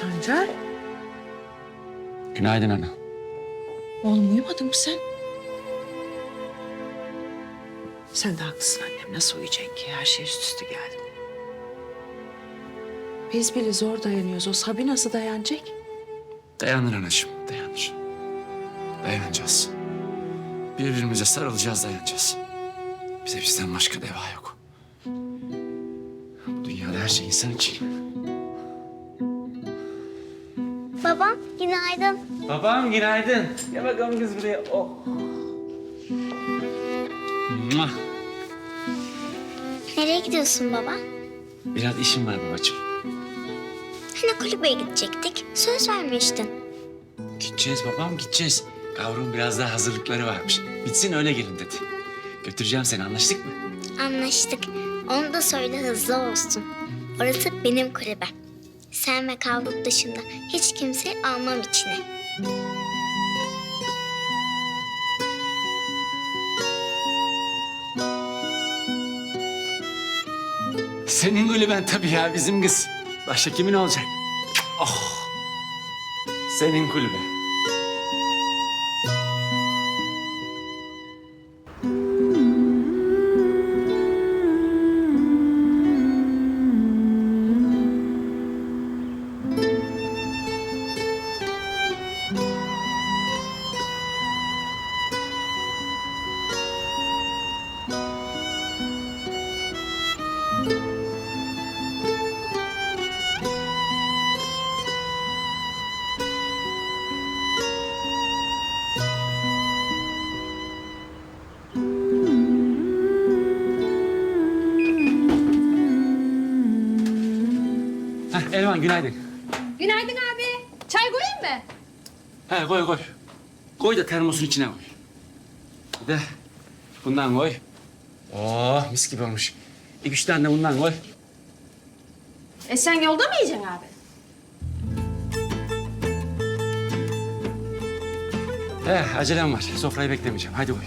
Sancar, Günaydın ana. oğlum uyumadın mı sen? Sen de haklısın annem. Nasıl uyuyacaksın ki? Her şey üst üste geldi. Biz bile zor dayanıyoruz. O Sabi nasıl dayanacak? Dayanır anacığım, dayanır. Dayanacağız. Birbirimize sarılacağız, dayanacağız. Bize bizden başka deva yok. Bu dünyada her şey insan için. Babam günaydın. Babam günaydın. Gel bakalım kız buraya. Oh. Muah! Nereye gidiyorsun baba? Biraz işim var babacığım. Hani kulübeye gidecektik. Söz vermiştin. Gideceğiz babam, gideceğiz. Kavrum biraz daha hazırlıkları varmış. Bitsin öyle gelin dedi. Götüreceğim seni, anlaştık mı? Anlaştık. Onu da söyle hızlı olsun. Orası benim kulübem. Sen ve Kavruk dışında hiç kimseyi almam içine. Senin kulüben tabii ya bizim kız. Başka kimin olacak? Oh! Senin kulübe. Elvan günaydın. Günaydın abi. Çay koyayım mı? He koy koy. Koy da termosun içine koy. Bir de bundan koy. Oh mis gibi olmuş. İki üç tane de bundan koy. E sen yolda mı yiyeceksin abi? He acelem var. Sofrayı beklemeyeceğim. Hadi koy.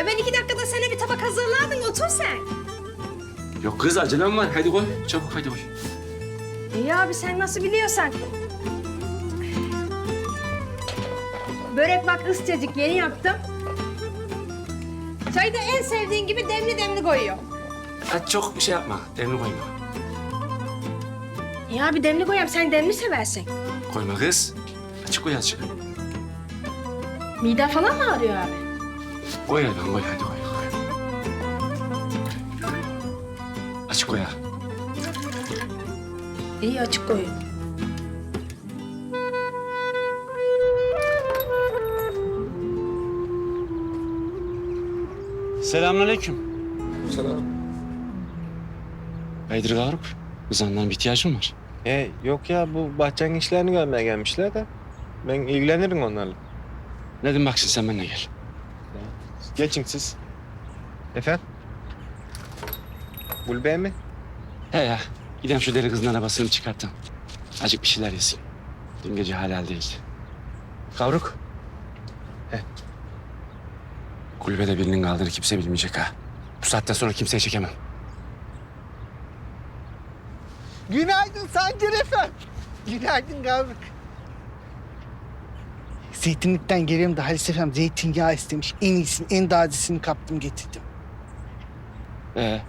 E ben iki dakikada sana bir tabak hazırladım. Otur sen. Yok kız acelem var. Hadi koy. Çabuk hadi koy. İyi abi sen nasıl biliyorsan. Börek bak ıscacık yeni yaptım. Çayı da en sevdiğin gibi demli demli koyuyor. Ha, çok şey yapma. Demli koyma. İyi abi demli koyayım. Sen demli seversin. Koyma kız. Açık koy açık. Mide falan mı ağrıyor abi? Koy Elvan koy. Hadi koy. koy. Açık koy ha. İyi açık koyun. Selamünaleyküm. Selam. Haydır Gavruk. Kızandan bir ihtiyacım var. E, yok ya bu bahçenin işlerini görmeye gelmişler de. Ben ilgilenirim onlarla. Nedim bak sen benimle gel. Geçin siz. Efendim? Gulbe mi? He ya. Gidelim şu deli kızın arabasını çıkartalım. Acık bir şeyler yesin. Dün gece halal değildi. Kavruk. He. Kulübede birinin kaldığını kimse bilmeyecek ha. Bu saatten sonra kimseye çekemem. Günaydın Sancar Efem. Günaydın Gavruk. Zeytinlikten geliyorum da Halis Efem zeytinyağı istemiş. En iyisini, en tazesini kaptım getirdim. Ee,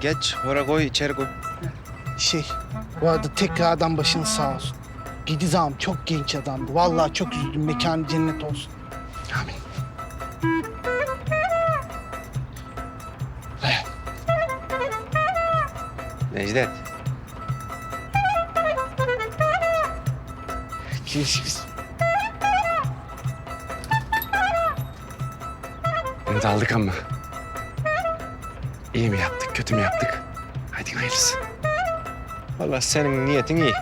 geç, oraya koy, içeri koy. Şey, bu arada tekrardan başın sağ olsun. Gidiz ağam çok genç adamdı. Vallahi çok üzüldüm. Mekanı cennet olsun. amin. Necdet. Görüşürüz. beni de aldık ama. İyi mi yaptık, kötü mü yaptık? Hadi hayırlısı. Vallahi senin niyetin iyi.